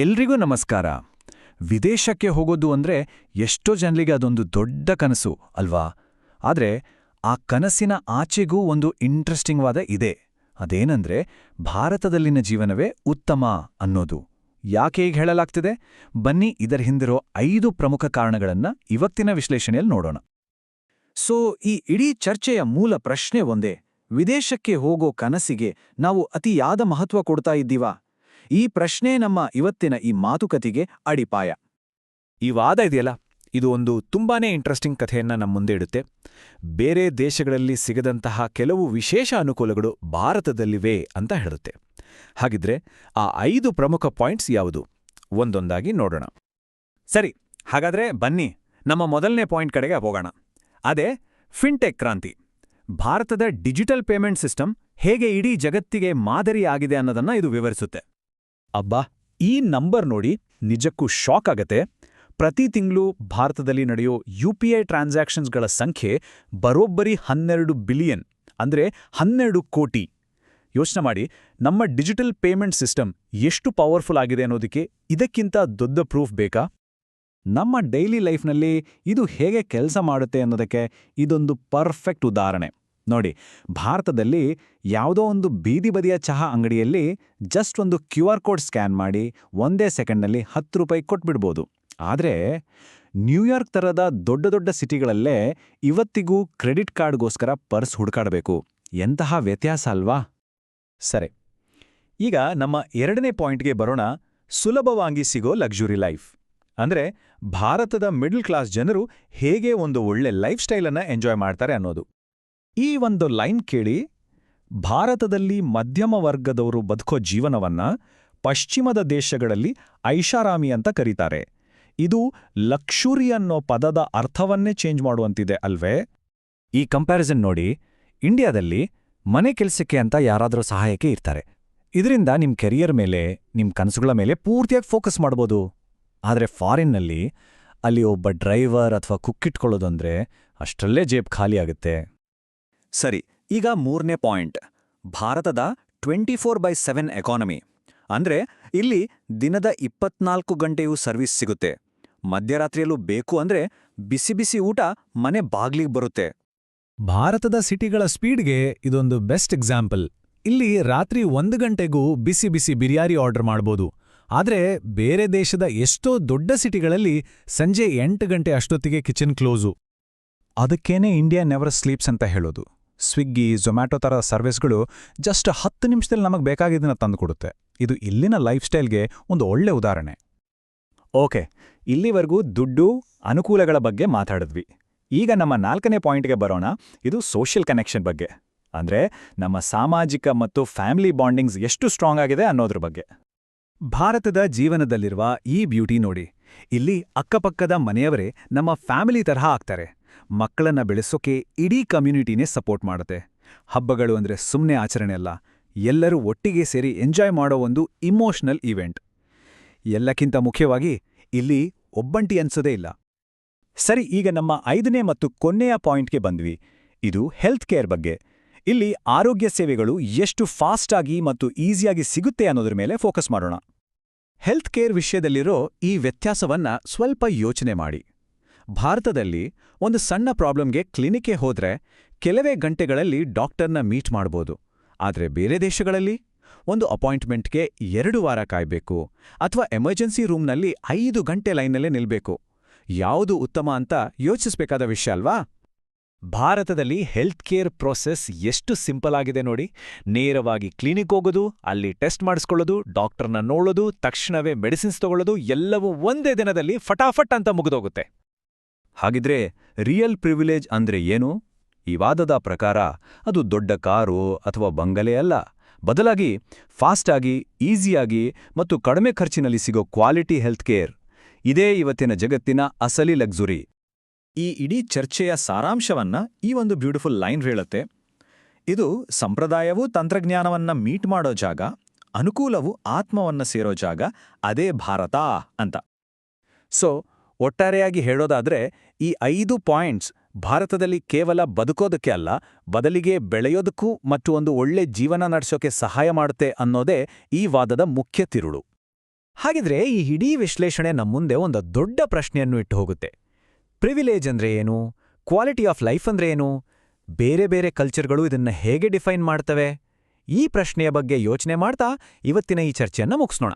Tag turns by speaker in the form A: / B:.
A: ಎಲ್ರಿಗೂ ನಮಸ್ಕಾರ. ವಿದೇಶಕ್ಕೆ ಹೋಗೋದು ಅಂದ್ರೆ ಎಷ್ಟೋ ಜನರಿಗೆ ಅದೊಂದು ದೊಡ್ಡ ಕನಸು, ಅಲ್ವಾ? ಆದ್ರೆ ಆ ಕನಸಿನ ಆಚೆಗೂ ಒಂದು ಇಂಟ್ರೆಸ್ಟಿಂಗ್ ವಾದ ಇದೆ. ಅದೇನಂದ್ರೆ ಭಾರತದಲ್ಲಿನ ಜೀವನವೇ ಉತ್ತಮ ಅನ್ನೋದು. ಯಾಕೆ ಈಗ ಹೇಳಲಾಗ್ತಿದೆ? ಬನ್ನಿ ಇದರ ಹಿಂದಿರೋ ಐದು ಪ್ರಮುಖ ಕಾರಣಗಳನ್ನ ಇವತ್ತಿನ ವಿಶ್ಲೇಷಣೆಯಲ್ಲಿ ನೋಡೋಣ.
B: ಸೊ, ಈ ಇಡೀ ಚರ್ಚೆಯ ಮೂಲ ಪ್ರಶ್ನೆ ಒಂದೇ. ವಿದೇಶಕ್ಕೆ ಹೋಗೋ ಕನಸಿಗೆ ನಾವು ಅತಿಯಾದ ಮಹತ್ವ ಕೊಡ್ತಾ ಇದ್ದೀವಾ? ಈ ಪ್ರಶ್ನೆ ನಮ್ಮ ಇವತ್ತಿನ ಈ ಮಾತುಕತೆಗೆ ಅಡಿಪಾಯ.
C: ಈ ವಾದ ಇದೆಯಲ್ಲ, ಇದು ಒಂದು ತುಂಬಾನೇ ಇಂಟ್ರೆಸ್ಟಿಂಗ್ ಕಥೆಯನ್ನ ನಮ್ಮ ಮುಂದೆ ಇಡುತ್ತೆ. ಬೇರೆ ದೇಶಗಳಲ್ಲಿ ಸಿಗದಂತಹ ಕೆಲವು ವಿಶೇಷ ಅನುಕೂಲಗಳು ಭಾರತದಲ್ಲಿವೆ ಅಂತ ಹೇಳುತ್ತೆ. ಹಾಗಿದ್ರೆ ಆ ಐದು ಪ್ರಮುಖ ಪಾಯಿಂಟ್ಸ್ ಯಾವುದು? ಒಂದೊಂದಾಗಿ ನೋಡೋಣ.
A: ಸರಿ, ಹಾಗಾದ್ರೆ ಬನ್ನಿ, ನಮ್ಮ ಮೊದಲನೇ ಪಾಯಿಂಟ್ ಕಡೆಗೆ ಹೋಗೋಣ. ಅದೇ ಫಿನ್ಟೆಕ್ ಕ್ರಾಂತಿ. ಭಾರತದ ಡಿಜಿಟಲ್ ಪೇಮೆಂಟ್ ಸಿಸ್ಟಮ್ ಹೇಗೆ ಇಡೀ ಜಗತ್ತಿಗೆ ಮಾದರಿಯಾಗಿದೆ ಅನ್ನೋದನ್ನ ಇದು ವಿವರಿಸುತ್ತೆ.
C: ಅಬ್ಬಾ, ಈ ನಂಬರ್ ನೋಡಿ ನಿಜಕ್ಕೂ ಶಾಕ್ ಆಗತ್ತೆ. ಪ್ರತಿ ತಿಂಗಳು ಭಾರತದಲ್ಲಿ ನಡೆಯೋ ಯು ಪಿ ಐ ಟ್ರಾನ್ಸಾಕ್ಷನ್ಸ್ಗಳ ಸಂಖ್ಯೆ ಬರೋಬ್ಬರಿ ಹನ್ನೆರಡು ಬಿಲಿಯನ್ ಅಂದ್ರೆ ಹನ್ನೆರಡು ಕೋಟಿ. ಯೋಚನೆ ಮಾಡಿ, ನಮ್ಮ ಡಿಜಿಟಲ್ ಪೇಮೆಂಟ್ ಸಿಸ್ಟಮ್ ಎಷ್ಟು ಪವರ್ಫುಲ್ ಆಗಿದೆ ಅನ್ನೋದಕ್ಕೆ ಇದಕ್ಕಿಂತ ದೊಡ್ಡ ಪ್ರೂಫ್ ಬೇಕಾ?
B: ನಮ್ಮ ಡೈಲಿ ಲೈಫ್ನಲ್ಲಿ ಇದು ಹೇಗೆ ಕೆಲಸ ಮಾಡುತ್ತೆ ಅನ್ನೋದಕ್ಕೆ ಇದೊಂದು ಪರ್ಫೆಕ್ಟ್ ಉದಾಹರಣೆ. ನೋಡಿ, ಭಾರತದಲ್ಲಿ ಯಾವುದೋ ಒಂದು ಬೀದಿ ಬದಿಯ ಚಹಾ ಅಂಗಡಿಯಲ್ಲಿ ಜಸ್ಟ್ ಒಂದು ಕ್ಯೂ ಕೋಡ್ ಸ್ಕ್ಯಾನ್ ಮಾಡಿ ಒಂದೇ ಸೆಕೆಂಡ್ನಲ್ಲಿ ಹತ್ತು ರೂಪಾಯಿ ಕೊಟ್ಬಿಡ್ಬೋದು. ಆದರೆ ನ್ಯೂಯಾರ್ಕ್ ಥರದ ದೊಡ್ಡ ದೊಡ್ಡ ಸಿಟಿಗಳಲ್ಲೇ ಇವತ್ತಿಗೂ ಕ್ರೆಡಿಟ್ ಕಾರ್ಡ್ಗೋಸ್ಕರ ಪರ್ಸ್ ಹುಡುಕಾಡಬೇಕು. ಎಂತಹ ವ್ಯತ್ಯಾಸ ಅಲ್ವಾ?
C: ಸರಿ, ಈಗ ನಮ್ಮ ಎರಡನೇ ಪಾಯಿಂಟ್ಗೆ ಬರೋಣ. ಸುಲಭವಾಗಿ ಸಿಗೋ ಲಕ್ಸುರಿ ಲೈಫ್ ಅಂದ್ರೆ ಭಾರತದ ಮಿಡಲ್ ಕ್ಲಾಸ್ ಜನರು ಹೇಗೆ ಒಂದು ಒಳ್ಳೆ ಲೈಫ್ ಸ್ಟೈಲನ್ನು ಎಂಜಾಯ್ ಮಾಡ್ತಾರೆ ಅನ್ನೋದು. ಈ ಒಂದು ಲೈನ್ ಕೇಳಿ, ಭಾರತದಲ್ಲಿ ಮಧ್ಯಮ ವರ್ಗದವರು ಬದುಕೋ ಜೀವನವನ್ನ ಪಶ್ಚಿಮದ ದೇಶಗಳಲ್ಲಿ ಐಷಾರಾಮಿ ಅಂತ ಕರೀತಾರೆ. ಇದು ಲಕ್ಷುರಿ ಅನ್ನೋ ಪದದ ಅರ್ಥವನ್ನೇ ಚೇಂಜ್ ಮಾಡುವಂತಿದೆ ಅಲ್ವೇ?
A: ಈ ಕಂಪ್ಯಾರಿಸನ್ ನೋಡಿ, ಇಂಡಿಯಾದಲ್ಲಿ ಮನೆ ಕೆಲಸಕ್ಕೆ ಅಂತ ಯಾರಾದರೂ ಸಹಾಯಕ್ಕೆ ಇರ್ತಾರೆ. ಇದರಿಂದ ನಿಮ್ಮ ಕೆರಿಯರ್ ಮೇಲೆ ನಿಮ್ಮ ಕನಸುಗಳ ಮೇಲೆ ಪೂರ್ತಿಯಾಗಿ ಫೋಕಸ್ ಮಾಡ್ಬೋದು. ಆದರೆ ಫಾರಿನ್ನಲ್ಲಿ ಅಲ್ಲಿ ಒಬ್ಬ ಡ್ರೈವರ್ ಅಥವಾ ಕುಕ್ಕಿಟ್ಕೊಳ್ಳೋದಂದ್ರೆ ಅಷ್ಟರಲ್ಲೇ ಜೇಬ್ ಖಾಲಿ ಆಗುತ್ತೆ.
B: ಸರಿ, ಈಗ ಮೂರನೇ ಪಾಯಿಂಟ್. ಭಾರತದ twenty four by seven economy. ಅಂದ್ರೆ, ಇಲ್ಲಿ ದಿನದ ಇಪ್ಪತ್ನಾಲ್ಕು ಗಂಟೆಯೂ ಸರ್ವಿಸ್ ಸಿಗುತ್ತೆ. ಮಧ್ಯರಾತ್ರಿಯಲ್ಲೂ ಬೇಕು ಅಂದ್ರೆ ಬಿಸಿ ಬಿಸಿ ಊಟ ಮನೆ ಬಾಗ್ಲಿಗೆ ಬರುತ್ತೆ.
D: ಭಾರತದ ಸಿಟಿಗಳ ಸ್ಪೀಡ್ಗೆ ಇದೊಂದು ಬೆಸ್ಟ್ ಎಕ್ಸಾಂಪಲ್. ಇಲ್ಲಿ ರಾತ್ರಿ ಒಂದು ಗಂಟೆಗೂ ಬಿಸಿ ಬಿಸಿ ಬಿರಿಯಾನಿ ಆರ್ಡರ್ ಮಾಡ್ಬೋದು. ಆದರೆ, ಬೇರೆ ದೇಶದ ಎಷ್ಟೋ ದೊಡ್ಡ ಸಿಟಿಗಳಲ್ಲಿ ಸಂಜೆ ಎಂಟು ಗಂಟೆ ಅಷ್ಟೊತ್ತಿಗೆ ಕಿಚನ್ ಕ್ಲೋಸು.
B: ಅದಕ್ಕೇನೆ ಇಂಡಿಯಾ ನೆವರ್ ಸ್ಲೀಪ್ಸ್ ಅಂತ ಹೇಳೋದು. ಸ್ವಿಗ್ಗಿ ಝೊಮ್ಯಾಟೊ ಥರ ಸರ್ವಿಸ್ಗಳು ಜಸ್ಟ್ ಹತ್ತು ನಿಮಿಷದಲ್ಲಿ ನಮಗೆ ಬೇಕಾಗಿದ್ದನ್ನು ತಂದುಕೊಡುತ್ತೆ. ಇದು ಇಲ್ಲಿನ ಲೈಫ್ ಸ್ಟೈಲ್ಗೆ ಒಂದು ಒಳ್ಳೆ ಉದಾಹರಣೆ.
A: ಓಕೆ ಇಲ್ಲಿವರೆಗೂ ದುಡ್ಡು, ಅನುಕೂಲಗಳ ಬಗ್ಗೆ ಮಾತಾಡಿದ್ವಿ. ಈಗ ನಮ್ಮ ನಾಲ್ಕನೇ ಪಾಯಿಂಟ್ಗೆ ಬರೋಣ. ಇದು ಸೋಷಿಯಲ್ ಕನೆಕ್ಷನ್ ಬಗ್ಗೆ. ಅಂದ್ರೆ ನಮ್ಮ ಸಾಮಾಜಿಕ ಮತ್ತು ಫ್ಯಾಮಿಲಿ ಬಾಂಡಿಂಗ್ಸ್ ಎಷ್ಟು ಸ್ಟ್ರಾಂಗ್ ಆಗಿದೆ ಅನ್ನೋದ್ರ ಬಗ್ಗೆ. ಭಾರತದ ಜೀವನದಲ್ಲಿರುವ ಈ ಬ್ಯೂಟಿ ನೋಡಿ. ಇಲ್ಲಿ ಅಕ್ಕಪಕ್ಕದ ಮನೆಯವರೇ ನಮ್ಮ ಫ್ಯಾಮಿಲಿ ತರಹ ಆಗ್ತಾರೆ. ಮಕ್ಕಳನ್ನ ಬೆಳೆಸೋಕೆ ಇಡೀ ಕಮ್ಯುನಿಟಿನೇ ಸಪೋರ್ಟ್ ಮಾಡುತ್ತೆ. ಹಬ್ಬಗಳು ಅಂದ್ರೆ ಸುಮ್ಮನೆ ಆಚರಣೆ ಅಲ್ಲ, ಎಲ್ಲರೂ ಒಟ್ಟಿಗೆ ಸೇರಿ ಎಂಜಾಯ್ ಮಾಡೋ ಒಂದು ಇಮೋಷನಲ್ ಈವೆಂಟ್ ಎಲ್ಲಕ್ಕಿಂತ ಮುಖ್ಯವಾಗಿ ಇಲ್ಲಿ ಒಬ್ಬಂಟಿ ಅನ್ಸೋದೇ ಇಲ್ಲ. ಸರಿ, ಈಗ ನಮ್ಮ ಐದನೇ ಮತ್ತು ಕೊನೆಯ ಪಾಯಿಂಟ್ಗೆ ಬಂದ್ವಿ. ಇದು ಹೆಲ್ತ್ ಕೇರ್ ಬಗ್ಗೆ. ಇಲ್ಲಿ ಆರೋಗ್ಯ ಸೇವೆಗಳು ಎಷ್ಟು ಫಾಸ್ಟಾಗಿ ಮತ್ತು ಈಸಿಯಾಗಿ ಸಿಗುತ್ತೆ ಅನ್ನೋದ್ರ ಮೇಲೆ ಫೋಕಸ್ ಮಾಡೋಣ. ಹೆಲ್ತ್ ಕೇರ್ ವಿಷಯದಲ್ಲಿರೋ ಈ ವ್ಯತ್ಯಾಸವನ್ನ ಸ್ವಲ್ಪ ಯೋಚನೆ ಮಾಡಿ. ಭಾರತದಲ್ಲಿ ಒಂದು ಸಣ್ಣ ಪ್ರಾಬ್ಲಮ್ಗೆ ಕ್ಲಿನಿಕ್ಗೆ ಹೋದ್ರೆ ಕೆಲವೇ ಗಂಟೆಗಳಲ್ಲಿ ಡಾಕ್ಟರ್ನ ಮೀಟ್ ಮಾಡ್ಬೋದು. ಆದರೆ ಬೇರೆ ದೇಶಗಳಲ್ಲಿ? ಒಂದು ಅಪಾಯಿಂಟ್ಮೆಂಟ್ಗೆ ಎರಡು ವಾರ ಕಾಯಬೇಕು ಅಥವಾ ಎಮರ್ಜೆನ್ಸಿ ರೂಮ್ನಲ್ಲಿ ಐದು ಗಂಟೆ ಲೈನಲ್ಲೇ ನಿಲ್ಬೇಕು. ಯಾವುದು ಉತ್ತಮ ಅಂತ ಯೋಚಿಸ್ಬೇಕಾದ ವಿಷಯ ಅಲ್ವಾ? ಭಾರತದಲ್ಲಿ ಹೆಲ್ತ್ ಕೇರ್ ಪ್ರೋಸೆಸ್ ಎಷ್ಟು ಸಿಂಪಲ್ ಆಗಿದೆ ನೋಡಿ. ನೇರವಾಗಿ ಕ್ಲಿನಿಕ್ ಹೋಗೋದು, ಅಲ್ಲಿ ಟೆಸ್ಟ್ ಮಾಡಿಸ್ಕೊಳ್ಳೋದು, ಡಾಕ್ಟರ್ನ ನೋಡೋದು, ತಕ್ಷಣವೇ ಮೆಡಿಸಿನ್ಸ್ ತಗೊಳ್ಳೋದು, ಎಲ್ಲವೂ ಒಂದೇ ದಿನದಲ್ಲಿ ಫಟಾಫಟ್ ಅಂತ ಮುಗಿದೋಗುತ್ತೆ. ಹಾಗಿದ್ರೆ ರಿಯಲ್ ಪ್ರಿವಿಲೇಜ್ ಅಂದ್ರೆ ಏನು? ಈ ವಾದದ ಪ್ರಕಾರ ಅದು ದೊಡ್ಡ ಕಾರು ಅಥವಾ ಬಂಗಲೆ ಅಲ್ಲ. ಬದಲಾಗಿ ಫಾಸ್ಟಾಗಿ, ಈಸಿಯಾಗಿ ಮತ್ತು ಕಡಿಮೆ ಖರ್ಚಿನಲ್ಲಿ ಸಿಗೋ ಕ್ವಾಲಿಟಿ ಹೆಲ್ತ್ ಕೇರ್ ಇದೇ ಇವತ್ತಿನ ಜಗತ್ತಿನ ಅಸಲಿ ಲಕ್ಸುರಿ.
B: ಈ ಇಡೀ ಚರ್ಚೆಯ ಸಾರಾಂಶವನ್ನ ಈ ಒಂದು ಬ್ಯೂಟಿಫುಲ್ ಲೈನ್ ಹೇಳುತ್ತೆ. ಇದು ಸಂಪ್ರದಾಯವೂ ತಂತ್ರಜ್ಞಾನವನ್ನ ಮೀಟ್ ಮಾಡೋ ಜಾಗ, ಅನುಕೂಲವು ಆತ್ಮವನ್ನ ಸೇರೋ ಜಾಗ, ಅದೇ ಭಾರತ ಅಂತ. ಸೊ ಒಟ್ಟಾರೆಯಾಗಿ ಹೇಳೋದಾದ್ರೆ, ಈ ಐದು ಪಾಯಿಂಟ್ಸ್ ಭಾರತದಲ್ಲಿ ಕೇವಲ ಬದುಕೋದಕ್ಕೆ ಅಲ್ಲ, ಬದಲಿಗೆ ಬೆಳೆಯೋದಕ್ಕೂ ಮತ್ತು ಒಂದು ಒಳ್ಳೆ ಜೀವನ ನಡೆಸೋಕೆ ಸಹಾಯ ಮಾಡುತ್ತೆ ಅನ್ನೋದೇ ಈ ವಾದದ ಮುಖ್ಯ ತಿರುಳು.
C: ಹಾಗಿದ್ರೆ ಈ ಇಡೀ ವಿಶ್ಲೇಷಣೆ ನಮ್ಮ ಮುಂದೆ ಒಂದು ದೊಡ್ಡ ಪ್ರಶ್ನೆಯನ್ನು ಇಟ್ಟು ಹೋಗುತ್ತೆ. ಪ್ರಿವಿಲೇಜ್ ಅಂದ್ರೆ ಏನು? ಕ್ವಾಲಿಟಿ ಆಫ್ ಲೈಫ್ ಅಂದ್ರೆ ಏನು? ಬೇರೆ ಬೇರೆ ಕಲ್ಚರ್ಗಳು ಇದನ್ನ ಹೇಗೆ ಡಿಫೈನ್ ಮಾಡ್ತವೆ? ಈ ಪ್ರಶ್ನೆಯ ಬಗ್ಗೆ ಯೋಚನೆ ಮಾಡ್ತಾ ಇವತ್ತಿನ ಈ ಚರ್ಚೆಯನ್ನು ಮುಗಿಸ್ನೋಣ.